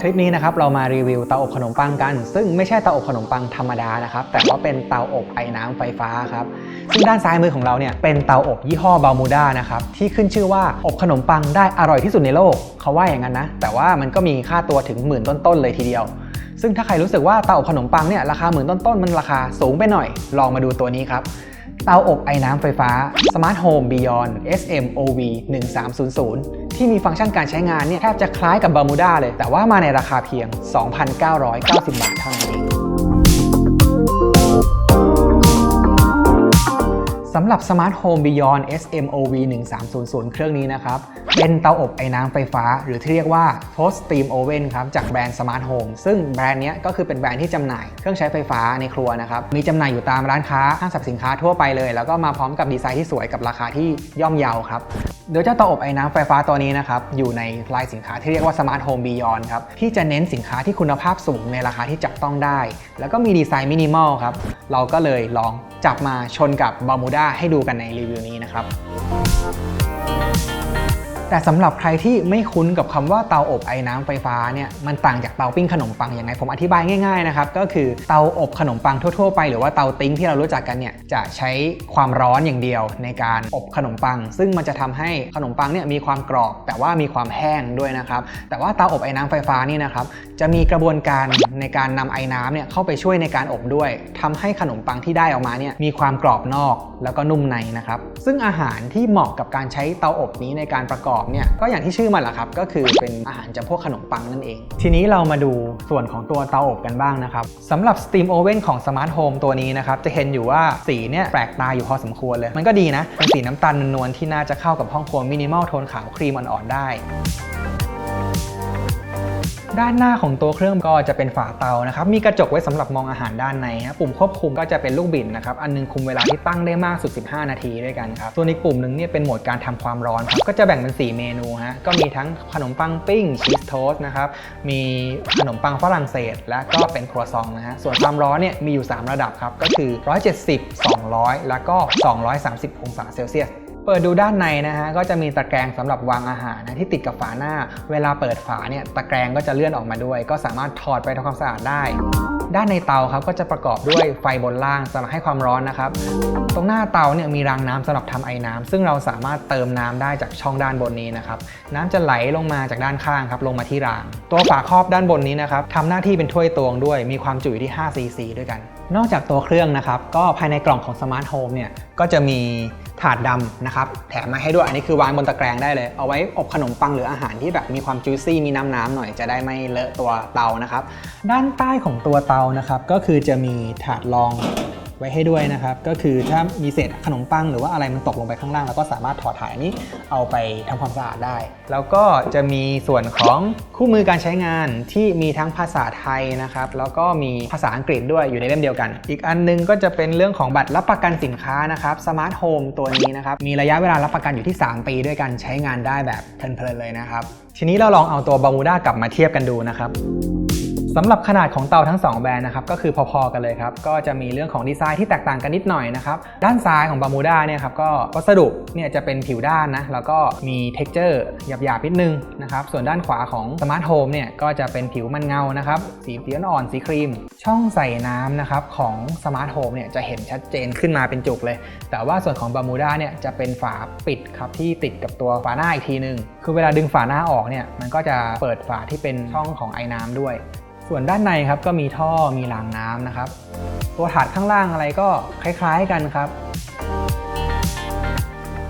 คลิปนี้นะครับเรามารีวิวเตาอบขนมปังกัน ซึ่งไม่ใช่เตาอบขนมปังธรรมดานะครับ แต่ว่าเป็นเตาอบไอ้น้ำไฟฟ้าครับ ซึ่งด้านซ้ายมือของเราเนี่ยเป็นเตาอบยี่ห้อบามูด้านะครับ ที่ขึ้นชื่อว่าอบขนมปังได้อร่อยที่สุดในโลก เขาว่าอย่างนั้นนะ แต่ว่ามันก็มีค่าตัวถึงหมื่นต้นๆเลยทีเดียว ซึ่งถ้าใครรู้สึกว่าเตาอบขนมปังเนี่ยราคาหมื่นต้นๆมันราคาสูงไปหน่อย ลองมาดูตัวนี้ครับเตาอบไอ้น้ำไฟฟ้า Smart Home Beyond SMOV 1300 ที่มีฟังก์ชันการใช้งานเนี่ยแทบจะคล้ายกับบามูด้าเลย แต่ว่ามาในราคาเพียง 2,990 บาทเท่านั้นเองสำหรับ Smart Home Beyond SMOV 1300 เครื่องนี้นะครับเป็นเตาอบไอ้น้ำไฟฟ้า หรือที่เรียกว่า Post Steam Oven ครับ จากแบรนด์ Smart Home ซึ่งแบรนด์นี้ก็คือเป็นแบรนด์ที่จำหน่ายเครื่องใช้ไฟฟ้าในครัวนะครับ มีจำหน่ายอยู่ตามร้านค้าห้างสรรพสินค้าทั่วไปเลย แล้วก็มาพร้อมกับดีไซน์ที่สวยกับราคาที่ย่อมเยาครับโดยเจ้าเตาอบไอ้น้ำไฟฟ้าตัวนี้นะครับอยู่ในลายสินค้าที่เรียกว่า Smart Home Beyond ครับที่จะเน้นสินค้าที่คุณภาพสูงในราคาที่จับต้องได้ แล้วก็มีดีไซน์มินิมอลครับเราก็เลยลองจับมาชนกับบามูด้าให้ดูกันในรีวิวนี้นะครับ แต่สำหรับใครที่ไม่คุ้นกับคำว่าเตาอบไอ้น้ำไฟฟ้าเนี่ยมันต่างจากเตาปิ้งขนมปังยังไงผมอธิบายง่ายๆนะครับก็คือเตาอบขนมปังทั่วๆไปหรือว่าเตาติ้งที่เรารู้จักกันเนี่ยจะใช้ความร้อนอย่างเดียวในการอบขนมปัง ซึ่งมันจะทำให้ขนมปังเนี่ยมีความกรอบ แต่ว่ามีความแห้งด้วยนะครับแต่ว่าเตาอบไอ้น้ำไฟฟ้านี่นะครับจะมีกระบวนการในการนำไอ้น้ำเนี่ยเข้าไปช่วยในการอบด้วยทำให้ขนมปังที่ได้ออกมาเนี่ยมีความกรอบนอกแล้วก็นุ่มในนะครับซึ่งอาหารที่เหมาะกับการใช้เตาอบนี้ในการประกอบเนี่ยก็อย่างที่ชื่อมันแหละครับก็คือเป็นอาหารจำพวกขนมปังนั่นเอง ทีนี้เรามาดูส่วนของตัวเตาอบกันบ้างนะครับสำหรับ Steam Oven ของ Smart Home ตัวนี้นะครับจะเห็นอยู่ว่าสีเนี่ยแปลกตาอยู่พอสมควรเลย มันก็ดีนะเป็นสีน้ำตาลนวลๆที่น่าจะเข้ากับห้องครัวมินิมอลโทนขาวครีมอ่อนๆได้ ด้านหน้าของตัวเครื่องก็จะเป็นฝาเตานะครับ มีกระจกไว้สำหรับมองอาหารด้านในฮะปุ่มควบคุมก็จะเป็นลูกบิดนะครับ อันหนึงคุมเวลาที่ตั้งได้มากสุด 15 นาทีด้วยกันครับ ส่วนอีกปุ่มหนึ่งเนี่ยเป็นโหมดการทำความร้อนครับ ก็จะแบ่งเป็น 4 เมนูฮะ ก็มีทั้งขนมปังปิ้งชีสโทสต์นะครับ มีขนมปังฝรั่งเศส และก็เป็นครัวซองนะฮะ ส่วนความร้อนเนี่ยมีอยู่ 3 ระดับครับ ก็คือ 170 200 แล้วก็ 230 องศาเซลเซียส เปิดดูด้านในนะฮะก็จะมีตะแกรงสำหรับวางอาหารนะที่ติดกับฝาหน้า เวลาเปิดฝาเนี่ยตะแกรงก็จะเลื่อนออกมาด้วย ก็สามารถถอดไปทำความสะอาดได้ ด้านในเตาครับก็จะประกอบด้วยไฟบนล่างสำหรับให้ความร้อนนะครับตรงหน้าเตาเนี่ยมีรางน้ำสำหรับทำไอ้น้ำซึ่งเราสามารถเติมน้ำได้จากช่องด้านบนนี้นะครับน้ำจะไหลลงมาจากด้านข้างครับลงมาที่ราง ตัวฝาครอบด้านบนนี้นะครับทำหน้าที่เป็นถ้วยตวงด้วย มีความจุอยู่ที่5 cc ด้วยกัน นอกจากตัวเครื่องนะครับก็ภายในกล่องของ Smart Home เนี่ยก็จะมี ถาดดำนะครับแถมมาให้ด้วยอันนี้คือวางบนตะแกรงได้เลย เอาไว้อบขนมปังหรืออาหารที่แบบมีความจุยซี่มีน้ำน้ำๆหน่อยจะได้ไม่เลอะตัวเตานะครับ ด้านใต้ของตัวเตานะครับก็คือจะมีถาดรอง ไว้ให้ด้วยนะครับ ก็คือถ้ามีเศษขนมปังหรือว่าอะไรมันตกลงไปข้างล่างเราก็สามารถถอดถ่ายนี้เอาไปทำความสะอาดได้ แล้วก็จะมีส่วนของคู่มือการใช้งานที่มีทั้งภาษาไทยนะครับ แล้วก็มีภาษาอังกฤษด้วยอยู่ในเล่มเดียวกัน อีกอันหนึงก็จะเป็นเรื่องของบัตรรับประกันสินค้านะครับ Smart Home ตัวนี้นะครับมีระยะเวลารับประกันอยู่ที่ 3 ปีด้วยกันใช้งานได้แบบเพลินๆเลยนะครับทีนี้เราลองเอาตัวบามูด้ากลับมาเทียบกันดูนะครับ สำหรับขนาดของเตาทั้ง 2 แบรนด์นะครับก็คือพอๆกันเลยครับก็จะมีเรื่องของดีไซน์ที่แตกต่างกันนิดหน่อยนะครับด้านซ้ายของบามูด้าเนี่ยครับก็วัสดุเนี่ยจะเป็นผิวด้านนะแล้วก็มี t e x t อร์หยาบๆนิดนึงนะครับส่วนด้านขวาของ Smart Home เนี่ยก็จะเป็นผิวมันเงานะครับสีเขียวอ่อนสีครีม ช่องใส่น้ำนะครับของ Smart Home เนี่ยจะเห็นชัดเจนขึ้นมาเป็นจุกเลย แต่ว่าส่วนของบามูด้าเนี่ยจะเป็นฝาปิดครับที่ติดกับตัวฝาหน้าอีกทีนึงคือเวลาดึงฝาหน้าออกเนี่ยมันก็จะเปิดฝาที่เป็นช่องของไอ้น้ำด้วย ส่วนด้านในครับก็มีท่อมีรางน้ำนะครับ ตัวถาดข้างล่างอะไรก็คล้ายๆกันครับ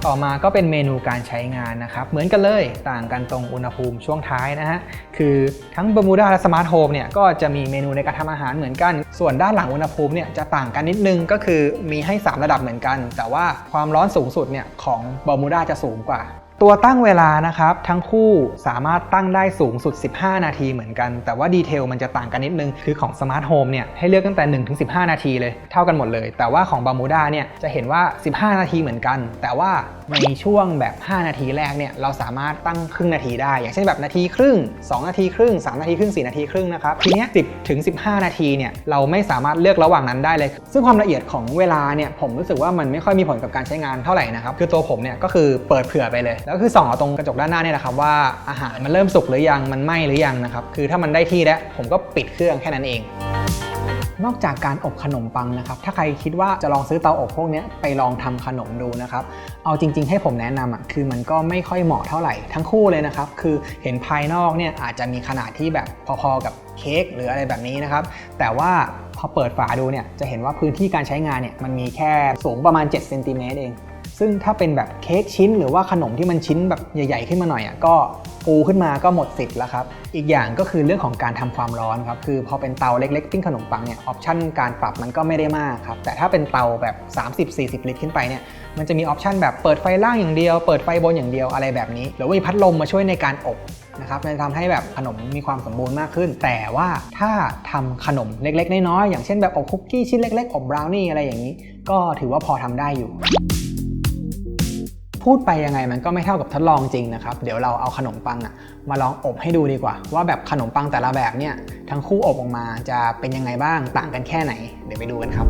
ต่อมาก็เป็นเมนูการใช้งานนะครับ เหมือนกันเลยต่างกันตรงอุณหภูมิช่วงท้ายนะฮะคือทั้ง Bermuda และ Smart Home เนี่ยก็จะมีเมนูในการทำอาหารเหมือนกัน ส่วนด้านหลังอุณหภูมิเนี่ยจะต่างกันนิดนึงก็คือมีให้ 3 ระดับเหมือนกัน แต่ว่าความร้อนสูงสุดเนี่ยของ Bermuda จะสูงกว่า ตัวตั้งเวลานะครับ ทั้งคู่สามารถตั้งได้สูงสุด 15 นาทีเหมือนกัน แต่ว่าดีเทลมันจะต่างกันนิดนึง คือของ Smart Home เนี่ยให้เลือกตั้งแต่ 1-15 นาทีเลย เท่ากันหมดเลย แต่ว่าของ Bermuda เนี่ยจะเห็นว่า 15 นาทีเหมือนกัน แต่ว่าในช่วงแบบ 5 นาทีแรกเนี่ยเราสามารถตั้งครึ่งนาทีได้ อย่างเช่นแบบนาทีครึ่ง 2 นาทีครึ่ง 3 นาทีครึ่ง 4 นาทีครึ่งนะครับทีเนี้ย10ถึง15 นาทีเนี่ยเราไม่สามารถเลือกระหว่างนั้นได้เลย ซึ่งความละเอียดของเวลาเนี่ยผมรู้สึกว่ามันไม่ค่อยมีผลกับการใช้งานเท่าไหร่นะครับคือตัวผมเนี่ยก็คือเปิดเผื่อไปเลยแล้วคือส่องเอาตรงกระจกด้านหน้าเนี่ยนะครับว่าอาหารมันเริ่มสุกหรือยังมันไหม้หรือยังนะครับคือถ้ามันได้ที่แล้วผมก็ปิดเครื่องแค่นั้นเอง นอกจากการอบขนมปังนะครับถ้าใครคิดว่าจะลองซื้อเตาอบพวกนี้ไปลองทำขนมดูนะครับเอาจริง ๆ ให้ผมแนะนำอะคือมันก็ไม่ค่อยเหมาะเท่าไหร่ทั้งคู่เลยนะครับคือเห็นภายนอกเนี่ยอาจจะมีขนาดที่แบบพอๆกับเค้กหรืออะไรแบบนี้นะครับ แต่ว่าพอเปิดฝาดูเนี่ยจะเห็นว่าพื้นที่การใช้งานเนี่ยมันมีแค่สูงประมาณ7เซนติเมตรเอง ซึ่งถ้าเป็นแบบเค้กชิ้นหรือว่าขนมที่มันชิ้นแบบใหญ่ ๆ ขึ้นมาหน่อยอะก็ปูขึ้นมาก็หมดสิทธิ์แล้วครับ อีกอย่างก็คือเรื่องของการทำความร้อนครับ คือพอเป็นเตาเล็กๆปิ้งขนมปังเนี่ยออปชันการปรับมันก็ไม่ได้มากครับ แต่ถ้าเป็นเตาแบบ 30-40 ลิตรขึ้นไปเนี่ยมันจะมีออปชันแบบเปิดไฟล่างอย่างเดียว เปิดไฟบนอย่างเดียวอะไรแบบนี้ หรือว่ามีพัดลมมาช่วยในการอบนะครับจะทำให้แบบขนมมีความสมบูรณ์มากขึ้น แต่ว่าถ้าทำขนมเล็กๆน้อยๆอย่างเช่นแบบอบคุกกี้ชิ้นเล็กๆอบบราวนี่อะไรอย่างนี้ ก็ถือว่าพอทำได้อยู่ พูดไปยังไงมันก็ไม่เท่ากับทดลองจริงนะครับ เดี๋ยวเราเอาขนมปังอะมาลองอบให้ดูดีกว่า ว่าแบบขนมปังแต่ละแบบเนี่ยทั้งคู่อบออกมาจะเป็นยังไงบ้างต่างกันแค่ไหน เดี๋ยวไปดูกันครับ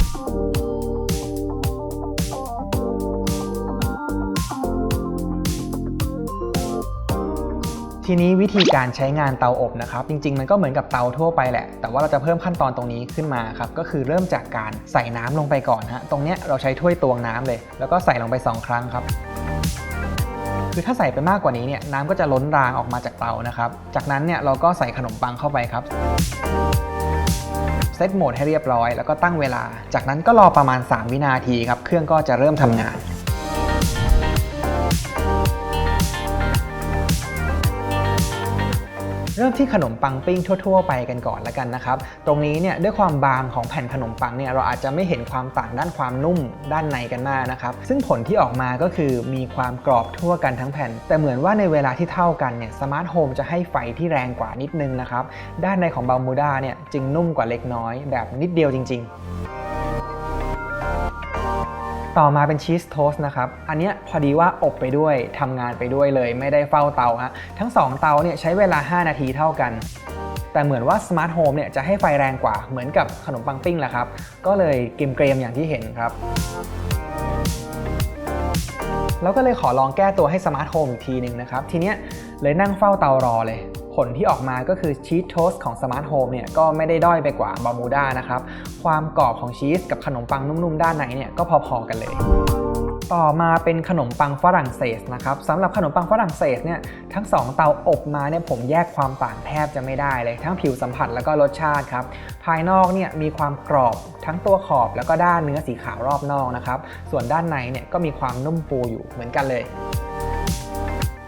ทีนี้วิธีการใช้งานเตาอบนะครับ จริง ๆ มันก็เหมือนกับเตาทั่วไปแหละ แต่ว่าเราจะเพิ่มขั้นตอนตรงนี้ขึ้นมาครับ ก็คือเริ่มจากการใส่น้ำลงไปก่อนฮะตรงเนี้ยเราใช้ถ้วยตวงน้ำเลย แล้วก็ใส่ลงไป 2 ครั้งครับ คือถ้าใส่ไปมากกว่านี้เนี่ยน้ำก็จะล้นรางออกมาจากเตานะครับ จากนั้นเนี่ยเราก็ใส่ขนมปังเข้าไปครับเซตโหมดให้เรียบร้อย แล้วก็ตั้งเวลา จากนั้นก็รอประมาณ 3 วินาทีครับ เครื่องก็จะเริ่มทำงาน ริ่มที่ขนมปังปิ้งทั่ว ๆ ไปกันก่อนแล้วกันนะครับ ตรงนี้เนี่ยด้วยความบางของแผ่นขนมปังเนี่ยเราอาจจะไม่เห็นความต่างด้านความนุ่มด้านในกันมากนะครับ ซึ่งผลที่ออกมาก็คือมีความกรอบทั่วกันทั้งแผ่น แต่เหมือนว่าในเวลาที่เท่ากันเนี่ยสมาร์ทโฮมจะให้ไฟที่แรงกว่านิดนึงนะครับ ด้านในของบามูด้าเนี่ยจึงนุ่มกว่าเล็กน้อย แบบนิดเดียวจริง ๆ ต่อมาเป็นชีสโทสต์นะครับ อันนี้พอดีว่าอบไปด้วยทำงานไปด้วยเลยไม่ได้เฝ้าเตาฮะ ทั้ง 2 เตาเนี่ยใช้เวลา 5 นาทีเท่ากัน แต่เหมือนว่าสมาร์ทโฮมเนี่ยจะให้ไฟแรงกว่าเหมือนกับขนมปังปิ้งแหละครับ ก็เลยเกมเกรมๆอย่างที่เห็นครับแล้วก็เลยขอลองแก้ตัวให้สมาร์ทโฮมอีกทีหนึ่งนะครับ ทีเนี้ยเลยนั่งเฝ้าเตารอเลย ผลที่ออกมาก็คือชีสโทสต์ของสมาร์ทโฮมเนี่ยก็ไม่ได้ด้อยไปกว่าบามูด้านะครับ ความกรอบของชีสกับขนมปังนุ่มๆ ด้านในเนี่ยก็พอๆกันเลยต่อมาเป็นขนมปังฝรั่งเศสนะครับสำหรับขนมปังฝรั่งเศสเนี่ยทั้ง 2 เตาอบมาเนี่ยผมแยกความต่างแทบจะไม่ได้เลย ทั้งผิวสัมผัสแล้วก็รสชาติครับภายนอกเนี่ยมีความกรอบทั้งตัวขอบแล้วก็ด้านเนื้อสีขาวรอบนอกนะครับส่วนด้านในเนี่ยก็มีความนุ่มฟูอยู่เหมือนกันเลย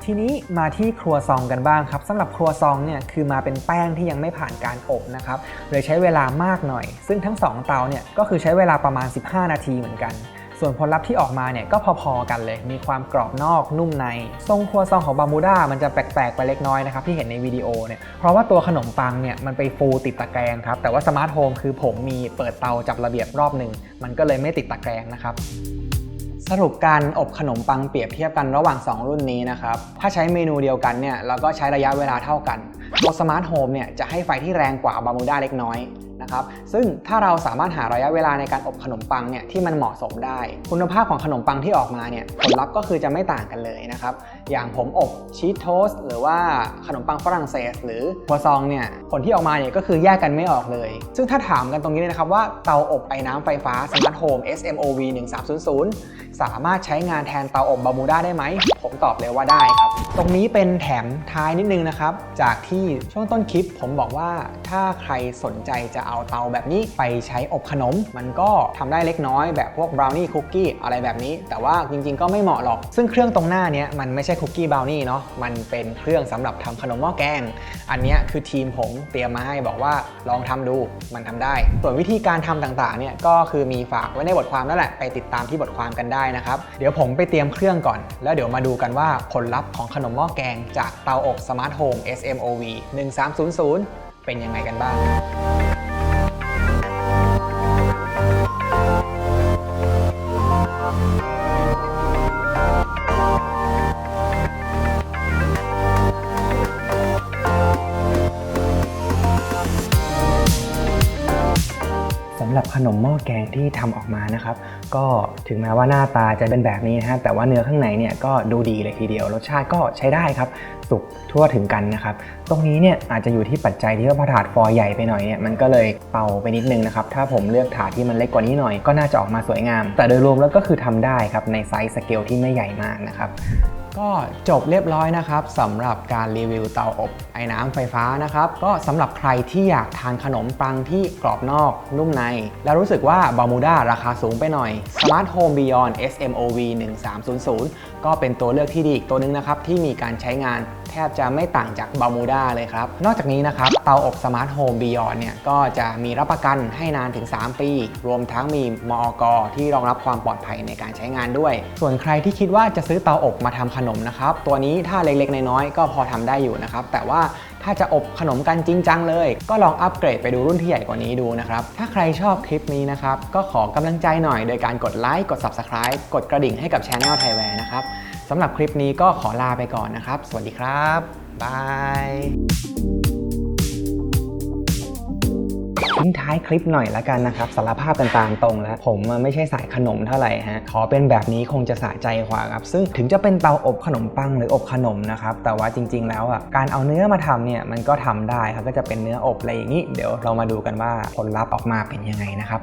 ทีนี้มาที่ครัวซองกันบ้างครับสำหรับครัวซองเนี่ยคือมาเป็นแป้งที่ยังไม่ผ่านการอบนะครับเลยใช้เวลามากหน่อย ซึ่งทั้ง 2 เตาเนี่ยก็คือใช้เวลาประมาณ 15 นาทีเหมือนกัน ส่วนผลลัพธ์ที่ออกมาเนี่ยก็พอๆกันเลย มีความกรอบนอกนุ่มใน ทรงครัวซองของบามูด้ามันจะแปลกๆไปเล็กน้อยนะครับที่เห็นในวิดีโอเนี่ยเพราะว่าตัวขนมปังเนี่ยมันไปฟูติดตะแกรงครับแต่ว่าสมาร์ทโฮมคือผมมีเปิดเตาจับระเบียบรอบหนึ่งมันก็เลยไม่ติดตะแกรงนะครับ สรุปการอบขนมปังเปรียบเทียบกันระหว่าง 2 รุ่นนี้นะครับ ถ้าใช้เมนูเดียวกันเนี่ยเราก็ใช้ระยะเวลาเท่ากัน ตัวสมาร์ทโฮมเนี่ยจะให้ไฟที่แรงกว่าบาร์มูด้าเล็กน้อยนะครับซึ่งถ้าเราสามารถหาระยะเวลาในการอบขนมปังเนี่ยที่มันเหมาะสมได้ คุณภาพของขนมปังที่ออกมาเนี่ยผลลัพธ์ก็คือจะไม่ต่างกันเลยนะครับ อย่างผมอบชีสโทสหรือว่าขนมปังฝรั่งเศส หรือครัวซองเนี่ยผลที่ออกมาเนี่ยก็คือแยกกันไม่ออกเลย ซึ่งถ้าถามกันตรงนี้นะครับว่าเตาอบไอ้น้ำไฟฟ้า Smart Home SMOV 1300 สามารถใช้งานแทนเตาอบบาร์มูด้าได้ไหมผมตอบเลยว่าได้ครับ ตรงนี้เป็นแถมท้ายนิดนึงนะครับจากที่ช่วงต้นคลิปผมบอกว่าถ้าใครสนใจจะเอาเตาแบบนี้ไปใช้อบขนม มันก็ทำได้เล็กน้อยแบบพวกบราวนี่คุกกี้อะไรแบบนี้ แต่ว่าจริงๆก็ไม่เหมาะหรอก ซึ่งเครื่องตรงหน้าเนี้ยมันไม่ใช่คุกกี้บราวนี่เนาะมันเป็นเครื่องสำหรับทำขนมหม้อแกง อันเนี้ยคือทีมผมเตรียมมาให้บอกว่าลองทำดูมันทำได้ ส่วนวิธีการทำต่างๆเนี่ยก็คือมีฝากไว้ในบทความนั่นแหละไปติดตามที่บทความกันได้นะครับเดี๋ยวผมไปเตรียมเครื่องก่อน แล้วเดี๋ยวมาดูกันว่าผลลัพธ์ของขนมหม้อแกงจากเตาอบสมาร์ทโฮม SMOV 1300 เป็นยังไงกันบ้างำหรับขนมหม้อแกงที่ทำออกมานะครับ ก็ถึงแม้ว่าหน้าตาจะเป็นแบบนี้นะฮะแต่ว่าเนื้อข้างในเนี่ยก็ดูดีเลยทีเดียว รสชาติก็ใช้ได้ครับ สุกทั่วถึงกันนะครับ ตรงนี้เนี่ยอาจจะอยู่ที่ปัจจัยที่ว่าพอถาดฟอยใหญ่ไปหน่อยเนี่ยมันก็เลยเป่าไปนิดนึงนะครับ ถ้าผมเลือกถาดที่มันเล็กกว่านี้หน่อยก็น่าจะออกมาสวยงาม แต่โดยรวมแล้วก็คือทำได้ครับในไซส์สเกลที่ไม่ใหญ่มากนะครับ ก็จบเรียบร้อยนะครับสำหรับการรีวิวเตาอบไอ้น้ำไฟฟ้านะครับ ก็สำหรับใครที่อยากทานขนมปังที่กรอบนอกนุ่มใน แล้วรู้สึกว่าบามูด้าราคาสูงไปหน่อย Smart Home Beyond SMOV 1300ก็เป็นตัวเลือกที่ดีอีกตัวหนึงนะครับที่มีการใช้งาน แทบจะไม่ต่างจากบามูด้าเลยครับ นอกจากนี้นะครับ เตาอบ Smart Home Beyond เนี่ยก็จะมีรับประกันให้นานถึง 3 ปี รวมทั้งมีมอกที่รองรับความปลอดภัยในการใช้งานด้วย ส่วนใครที่คิดว่าจะซื้อเตาอบมาทำขนมนะครับ ตัวนี้ถ้าเล็กๆน้อยๆก็พอทำได้อยู่นะครับ แต่ว่าถ้าจะอบขนมกันจริงจังเลย ก็ลองอัปเกรดไปดูรุ่นที่ใหญ่กว่านี้ดูนะครับ ถ้าใครชอบคลิปนี้นะครับ ก็ขอกำลังใจหน่อยโดยการกดไลค์ กด Subscribe กดกระดิ่งให้กับ Channel ไทยแวร์นะครับ สำหรับคลิปนี้ก็ขอลาไปก่อนนะครับ สวัสดีครับ บายทิ้งท้ายคลิปหน่อยละกันนะครับสารภาพกันตามตรงแล้ว ผมไม่ใช่สายขนมเท่าไหร่ฮะขอเป็นแบบนี้คงจะสะใจกว่าครับ ซึ่งถึงจะเป็นเตาอบขนมปังหรืออบขนมนะครับ แต่ว่าจริง ๆ แล้วอะการเอาเนื้อมาทำเนี่ยมันก็ทำได้ครับก็จะเป็นเนื้ออบอะไรอย่างนี้ เดี๋ยวเรามาดูกันว่าผลลัพธ์ออกมาเป็นยังไงนะครับ